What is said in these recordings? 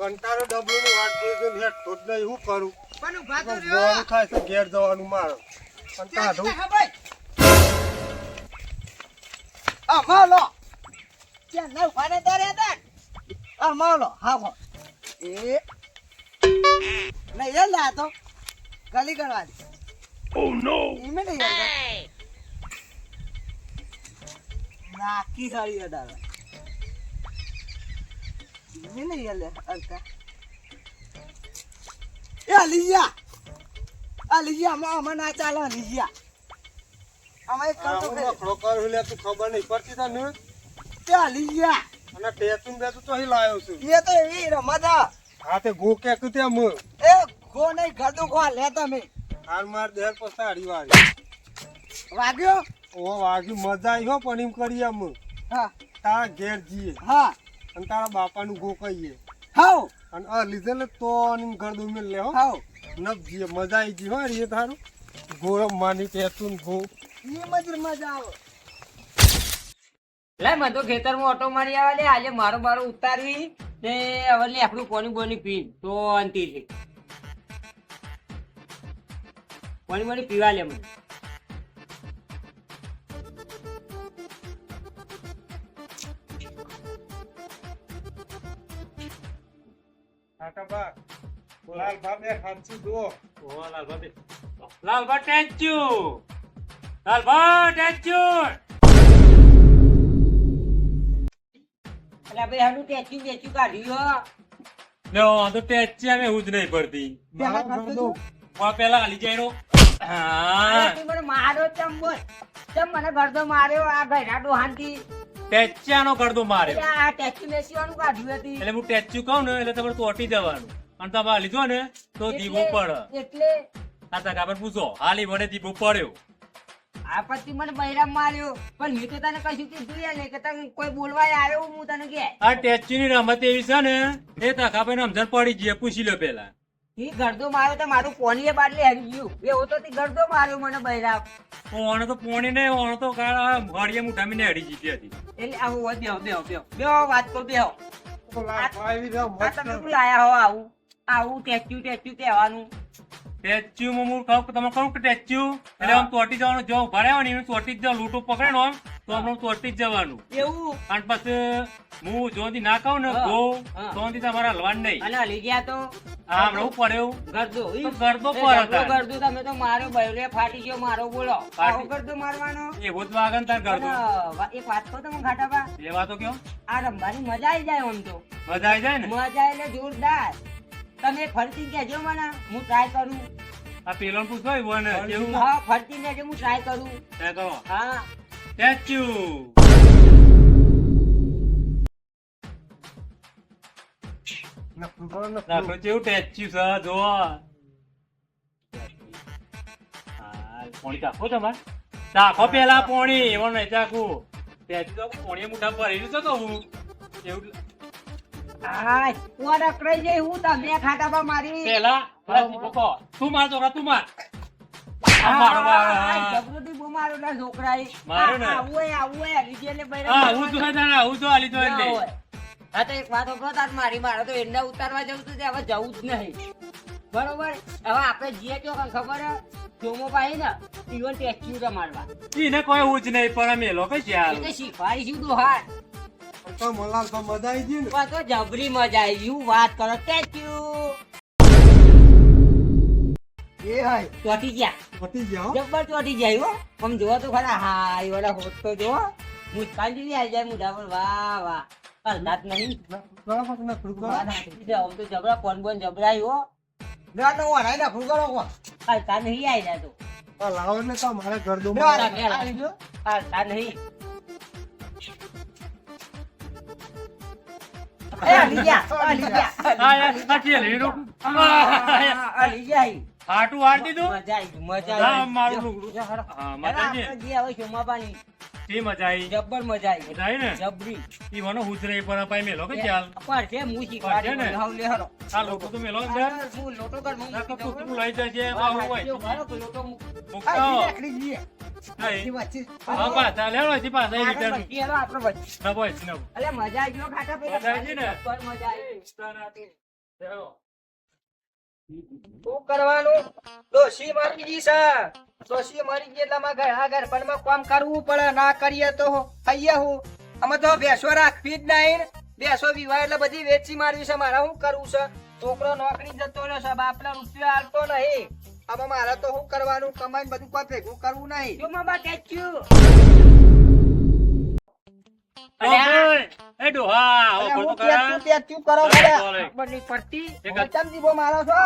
કંટાળો ડબલુની વાત જોઈ જોઈને હેઠતો જ નહીં, શું કરું? પણ ઊભા તો રહ્યો. થાય છે ઘેર જવાનું મારે. કંટાળો આ માલો. ત્યાં ના ઊભા નતા રહેતા ને. આમાં લો, હા હો. એ નહીં યાર ના તો ગલી ગણવાની ઓ નો ઈમે નહીં નાખી સારી અડાવે ઈમે નહીં યાર લે અડકા એ અલીયા અલીયા આમાં આમાં ના ચાલે અલીયા આમાં એક કરતો આવું કરે નખરો કરું લે, તું ખબર નહીં પડતી તને? તે અલીયા અને ટેચું ને બેચું ચોહી લાયો છું. એ તો એવી રમત હા. તે ગો કે કું ત્યાં મું. એ ગો નહીં ગદું ગો લે તમે હાર માર દેહ પસાડી વાળી. વાગ્યો ઓ વાગ્યું મજા આવી હો પણ એમ કરીએ અમે. હા તારા ઘેર જઈએ હા અને તારા બાપાનું ગો કહીએ હાઉ. અને આ લીધેલે તો અને ગરદું લે હો. હાઉ. નબ મજા આવી ગઈ હો રે તારું. ગોરમ માની ને ગો ઈ મજર મજા આવે. લે મને તો ખેતરમાં ઓટો મારી આવે લે આજે મારો બારો ઉતારવી ને હવે લે આપણું કોની બોની પી. તો અંતિ છે. કોની બોની પીવા લે મને. લાલ હાચું જુઓ. લાલભા ટેન્ચ્યુ લાલભા ટેન્ચ્યુ અલા ભાઈ હાનું ટેચ્યુ ટેચ્યુ કાઢ્યું નો તો હું જ નહીં ગરદો. તું. પેલા હાલી જાય હા. તું મને મારો ચમ બોલ. ચમ મને ગરદો માર્યો આ ગયરા ડોહાનથી ટેચ્યાનો કરદો માર્યો. આ ટેચ્યુ મેસીવાનું કાઢ્યું હતી. એટલે હું ટેચ્યુ કહું ને એટલે તમારે તોટી જવાનું. અને તમે લીધો ને તો દીવો પડે એટલે આ તક પૂછો હાલી મને દીવો પડ્યો આ પછી મને બૈરામ માર્યો. પણ મેં તો તને કશું કીધું યાર કે તને કોઈ બોલવા આવ્યો હું તને કે. આ ટેચ્યુ ની રમત એવી છે ને એ તક આપણે સમજણ પડી જઈએ પૂછી લો પેલા ઈ ગરદો માર્યો તો મારું પોનીએ બાટલી હરી ગયું. એવો તો તે ગરદો માર્યો મને બૈરામ. ઓણ તો પોણી ને ઓણ તો ઘડીએ મુઠામીને હરી જીતી હતી. એટલે આવું બેહો બેહો બેહો. બેહો વાત તો બેહો. ભાઈ આ તમે શું હો આવું. આવું ટેચ્યુ ટેચ્યુ કહેવાનું. ટેચ્યુ મમ્મી કહું કે તમે કહું કે ટેચ્યુ એટલે આમ તોટી જવાનું જો ઊભા રહેવા ને તોટી જ લૂંટો પકડે ને તો આપણે તોટી જ જવાનું. એવું? અને પછી હું જોથી ના કહું ને. ગો. તોથી તમારે હલવાનું નહીં. અને હલી ગયા તો? હા હું પડ્યું ગરદો ગરદો એ પર ગરદો તમે તો મારો બૈરે ફાટી ગયો મારો બોલો. આવો ગરદો મારવાનો? એવું જ વાગન તાર ગરદો. એક વાત કહો તમે ખાટાબા લેવા તો કયો? આ રમવાની મજા આવી જાય આમ તો. મજા આવી જાય ને? મજા એટલે જોરદાર. તમે ફરતી કહેજો મને હું ટ્રાય કરું. આ પેલો પૂછો કેવું હા ફરતી કહેજો હું ટ્રાય કરું. હા. ટેચ્યુ નખરું કરો, નખરું. કેવું ટેચ્યુ છે જો પોણી ચાખો તમારે? ચાખો પેલા પોણી એવો નહીં ચાખું ટેચ્યુ તો પોણી મુઠા ભરેલું છે તો હું. એવું હાય કોણ અકળાઈ જાય હું તમે ખાટાબા મારી. પેલા જીભો કહો. તું માર. છોકરા તું માર જો જો જો તો એક વાત મારી મારે તો એંડા ઉતારવા જવું હતું હવે જવું જ નહીં. બરોબર? હવે આપણે જઈએ તો ખબર? જોમો પાઈ ને મારવા એને કોઈ ઉજ જ નહીં પણ અમે લોકો તો શીખવાડીશું તો હાર. તો મલાલ તો મજા આવી ગઈ ને. તો જબરી મજા આવી હું વાત કરો. એ હાય. ચોટી ગયા. ચોટી ગયા. જબ્બર ચોટી જાય હો. આમ જોવો તો ખરા હા એ વાળા હોત તો જો. મુસ્કાન જેવી આવી જાય મુઢા પર વાહ. વાહ હલદાત નહીં. આમ તો જબરા કોણ બોન જબરાઈ હો. ના તો કરો કોણ? હલતા નહીં આવી જાય તો લાવો એટલે તો મારે ગરદો બે મારે. નહીં. હાટું હાર દીધું મજા આવી મજા આવી મારું લુગડું. હા હેલો, જે તે મજા આવી જબ્બર મજા આવી મજા આવી ને? જબરી. ઈ મને હુજરે પર અપાય મેલો કે ચાલ. પર છે હું શીખવાડી ને? હાવ લે હરો આ લોકો તો મેલો અંદર. હું લોટો કર હું નાખો કૂતરું લઈ જાય છે હોય. જો, તો લોટો મૂક. આ મૂકતા એ. આવી શું કરવાનું? ડોશી મરી ગઈ છે. ડોશી મરી ગઈ એટલે અમારે ઘણા ઘરપણમાં કામ કરવું પડે ના કરીએ તો ખાઈએ હું. અમે તો ભેંસો રાખવી જ નહીં ભેંસો વિવાહ એટલે બધી વેચી મારવી છે મારા શું કરવું છે? છોકરો નોકરી જતો રહ્યો છે બાપના રૂપિયા હાલતો નહીં. હવે મારે તો શું કરવાનું? કમાઈને બધું કોઈ ભેગું કરવું નહીં. જો મામા ટેચ્યુ એ ડોહા કરો પડતી મારો છો.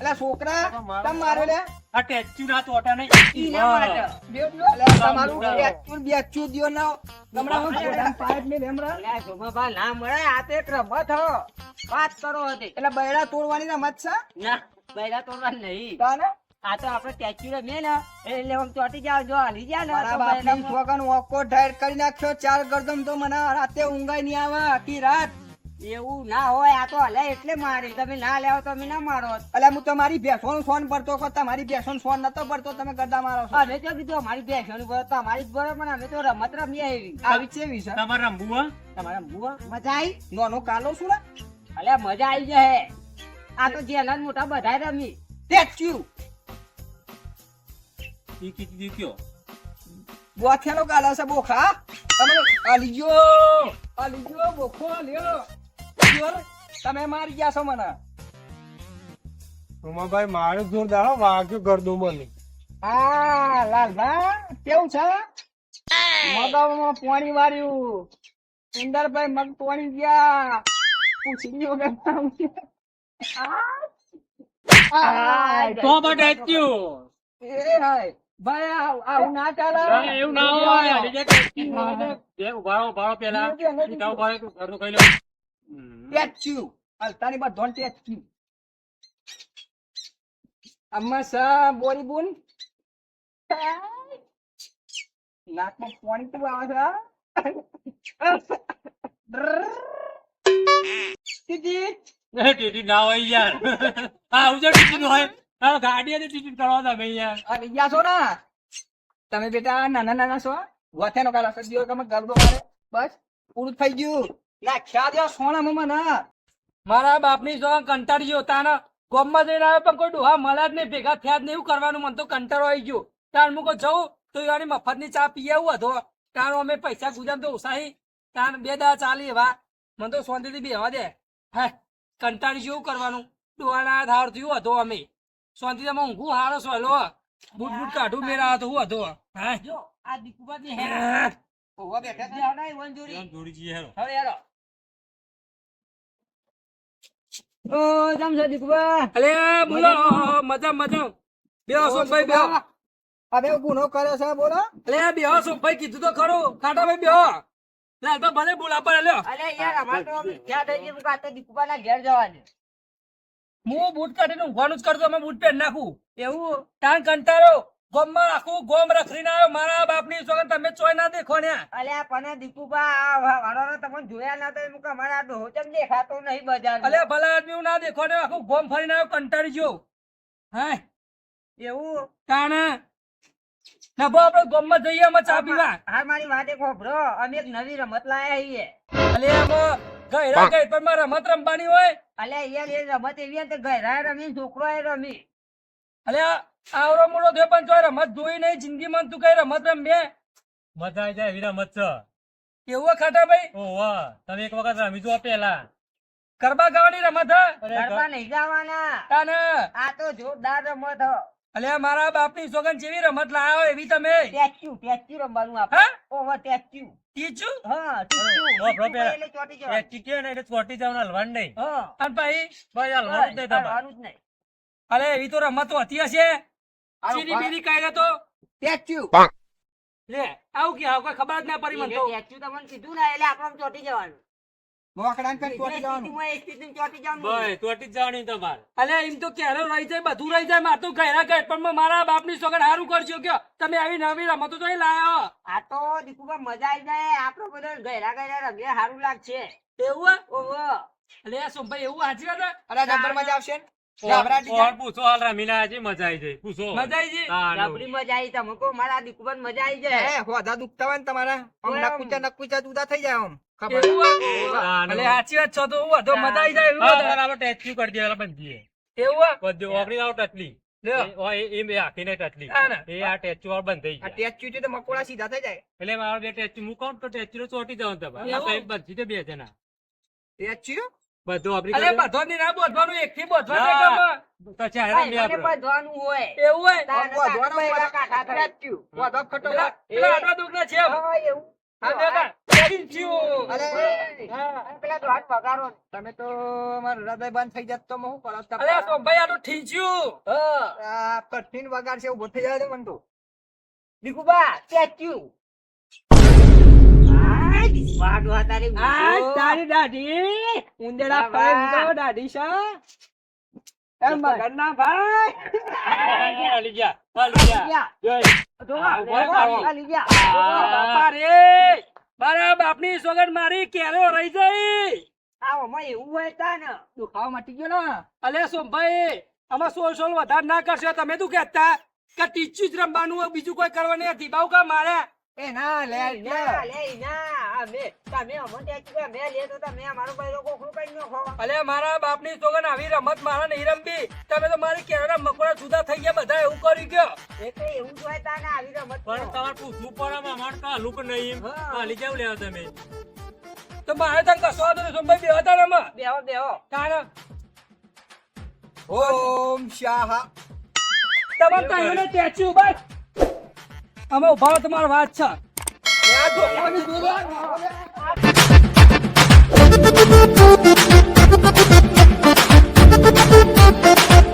એટલે છોકરા મારો લે. આ ટેચ્યુ ના તોટા નહીં. ઈ ના માટે. એટલે તમારું બેચું બેચું દિયો ના ગમડા હું છોકરાને પાઇપ ને લેમડા. અલ્યા સોમાભા ના મળે. આ તે એક રમત હો. વાત કરો હતી એટલે બૈડા તોડવાની રમત છે? ના બૈડા તોડવાની નહીં. તાને? આ તો આપણે ટેચ્યુ રે ને. એટલે આમ ચોટી જાવ જો હાલી જા ને મારા બાપની બૈરામાં- ઓકો ઢાયર કરી નાખ્યો. ચાર ગરદમ તો મને રાતે ઊંઘાઈ નહીં આવે. આખી રાત. એવું ના હોય આ તો હલે એટલે મારી. તમે ના લેવો તમે ના મારો. એટલે હું તમારી ભેંસોનું ફોન ભરતો કો તમારી ભેંસોનું ફોન નતો ભરતો તમે ગરદા મારો અમે તો કીધું અમારી બેસવાનું બરો તમારી જ ભરો પણ અમે તો રમત રમીએ એવી. આવી છે તમારે રમવું હે? તમારા બુઆ મજા આવી નોનો કાલો શું અલ્યા મજા આવી જાય આ તો જેના મોટા બધા રમી. ટેચ્યુ ઈ કીધું કયો? બોથેલો કાલા છે બોખા. તમે અલીજો અલીજો બોખો લ્યો. લ્યો તમે મારી ગયા છો મને. ઉમાભાઈ મારું જોરદાર હો, વાગ્યો ગરદો મને આ લાલભા કેવું છે? મગાવમાં પાણી વાર્યું. સુંદરભાઈ મગ પાણી ગયા. પૂછડીઓ તો ટેચ્યુ. એ હાય. ભાઈ આવું ના ચાલે એવું ના હોય. આ જે ટેચ્યુ હોય ને, બે ઊભા રહો, ઊભા રહો પહેલા. સીધા ઊભા રહો, તું ઘરનું ખાઈ લો. હમ. ટેચ્યુ અલતાની બાદ ધોન ટેચ્યુ અમ્મા સા બોરી બુન? નાકમાં પાણી તો આવે છે દીદી ટીટી? ના હોય યાર. આ આવું ટીટી હોય. આ ગાડી હતી ટીટી કરવા તમે યાર. અરે યા છો ને? તમે બેટા નાના નાના છો વથેનો કાલા સદીઓ તમે ગરબો મારે. બસ પૂરું થઈ ગયું. નાખ્યા દો સોનામાં ના મારા બાપની જો કંટાળી ગયો તાના ગોમમાં જઈને આવ્યો પણ કોઈ ડોહા મળ્યા જ નહીં ભેગા થયા જ નહીં એવું કરવાનું મને તો કંટાળો આવી ગયો. તાર મુકો જવું તો યાની મફતની ચા પી આવું હતો તાર અમે પૈસા ગુજામ તો ઉસાહી તાણ બે દા ચાલી એવા. મને તો શાંતિથી બેહવા દે. હે કંટાળી જેવું કરવાનું. ડોહાના ધાર થયું હતો અમે. શાંતિ અમે ઊંઘું હારો સહેલો બૂટ બૂટ કાઢું મેરા હતો હું હતો હે? જો આ દીકુબાજી હે. ઓવા બેઠા છે. આવડા વંજોરી. એમ જોડી જઈએ હેરો હવે યારો ઓ જમ છે દીકુબા અલે બોલો મજા મજા. બેહો સોમભાઈ બેહો. હવે ગુનો કર્યો છે બોલો. અલે બેહો સોમભાઈ કીધું તો ખરું. કાંટાભાઈ બેહો. લાલ તો ભલે બોલા પડે લ્યો અલે યાર અમાર તો ક્યાં થઈ ગયું? કે આ તો ઘેર જવાની. હું બૂટ કાઢીને ઊંઘવાનું જ કરતો અમે બૂટ પહેરી નાખું. એવું તાણ કંટાળો. ગોમમાં આખું ગોમ રખડીને આવ્યો. મારા બાપની સોગન તમે ચોય ના દેખો ને. અલ્યા પણ દીકુબા આ વાળાનો તમને જોયા ના તો એમ કે અમારા દેખાતો નહીં બજાર અલે ભલા આદમી ના દેખો ને. આખું ગોમ ફરીને આવ્યો કંટાળી ગયો. હે એવું? તાણ. નભો આપણે ગોમમાં જઈએ અમે ચા પીવા. હાર મારી વાત અમે એક નવી રમત લાયા છીએ. અલે એમાં ગયરા ગઈ રમત રમવાની હોય. અલ્યા યાર એ રમત એવી ગયરા રમી છોકરો એ રમી. અલે આવરો મોડો દે પણ જોય રમત જોઈ નહીં જિંદગીમાં તું કઈ રમત રમે? મજા આવી જાય એવી મત કેવો કેવું ખાટા ભાઈ? ઓહો તમે એક વખત રમી જો પેલા. ગરબા ગાવાની રમત ગરબા નહીં ગાવાના. તાને? આ તો જોરદાર રમત હ. અલ્યા મારા બાપની સોગન જેવી રમત લાયો એવી તમે? ટેચ્યુ ટેચ્યુ રમવાનું આપણે. હા? ઓવર ટેચ્યુ. ટીચું હા ઓ, ટીચ્યુ બરો પેલા. એટલે ચોટી એ જવાનું ટીકે ને એટલે ચોટી જવાનું હલવાનું નહીં. હા. અને ભાઈ ભાઈ હલવાનું જ નહીં તમારું. જ નહીં. અરે એવી તો રમતો હતી હશે. ચીની બીની કાઢે તો. ટેચ્યુ. લે આવું કે આવું કોઈ ખબર જ ના પડી મને તો. ટેચ્યુ તમને કીધું ના એટલે આપણે ચોટી જવાનું. મોકડાને કઈ ચોટી જવાનું? સ્થિતિમાં સ્થિતિમાં ચોટી જવાનું ભાઈ ચોટી જવાની તમારે. અલે એમ તો ક્યારે રહી જાય બધું રહી જાય મારે તો ઘેરા ગઈ પણ મારા બાપની સોગન સારું કરજો કયો. તમે આવી નવી રમતો તો લાયો આ તો દીકુબા મજા આવી જાય આપણો બધો ગયરા ગયરા રમીએ સારું લાગશે. એવું? ઓહો. અલે સોમભાઈ એવું વાત અરે મજા આવશે ને? પૂછો હાલ રમીને આજે મજા આવી જાય. પૂછો. મજા આવી ગઈ? તાનું. મજા આવી તમે કહો મારા દીકુબન મજા આવી જાય. એ હોદા દુખતા હોય ને તમારા? આમ નકુચા નકુચા જુદા થઈ જાય આમ. ખબર. અલે સાચી વાત છે તો હું મજા આવી જાય એવું બરાબર ટેચુ કરી દેવાના બંધીએ. એવું બધું ઓગળી લાવો જાય. એટલે બે જણા. બધું આપણી અરે બધોની ના બોધવાનું એકથી બોધવાનું ના. નહીં ગમે. તો ચહેરા મે આપણે. બોધવાનું હોય એવું હોય તાને પેલા કાઢા થાય. ટેચ ખટો પેલા આટલા દુખના છે હા, એવું. કેરી. અરે પેલા પગારો તમે તો મારો હૃદય બંધ થઈ જતો તો હું સોમભાઈ ઠીંચ્યું. કઠિન વગાડ છે ઊભો થઈ જાય છે મને તો દીકુબા, ટેચ્યુ. વાડવા તારી દાઢી ઉંદેડા વાહ, વાહ. દાઢી છે એમ ભાઈ હાલી ગયા, હાલી ગયા. ગયા. જોઈ. જો, હા, લે, ઊભો રહો. ચાલી ગયા. બાપા રે મારા બાપની સોગંદ મારી કેરો રહી જાય આ ઓમાં એવું હોય તા ને. દુખાવા મટી ગયો ને અલે સોમભાઈ આમાં સોલ સોલ વધારે ના કરશો તમે તું કહેતા કે ટીચું જ રમવાનું બીજું કોઈ કરવાનું નથી બાઉ કા મારે એ ના લે ના, લે, ના. અમે, તમે અમને ટેચ્યુ અમે લે તો તમે અમારું પહેલું કોકરું કરી નાખો. અલે મારા બાપની સોગંદ આવી રમત મારા નહીં રમવી. તમે તો મારી કેરા મકોડા જુદા થઈ ગયા બધા એવું કરી ગયો. એટલે એવું જ તા ને આવી રમત પણ તમારે પૂછવું પડે આમાં અમારે તો નહીં હાલી કેમ લેવા તમે? તો મારે તને કશો વાંધો નહીં સોમભાઈ બે હતા રમત બેહો બેહો. તારે. ઓમ શાહ. તમારે તો એને ટેચ્યુ બસ અમે ઊભા રહો, વાત છે. Thank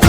you.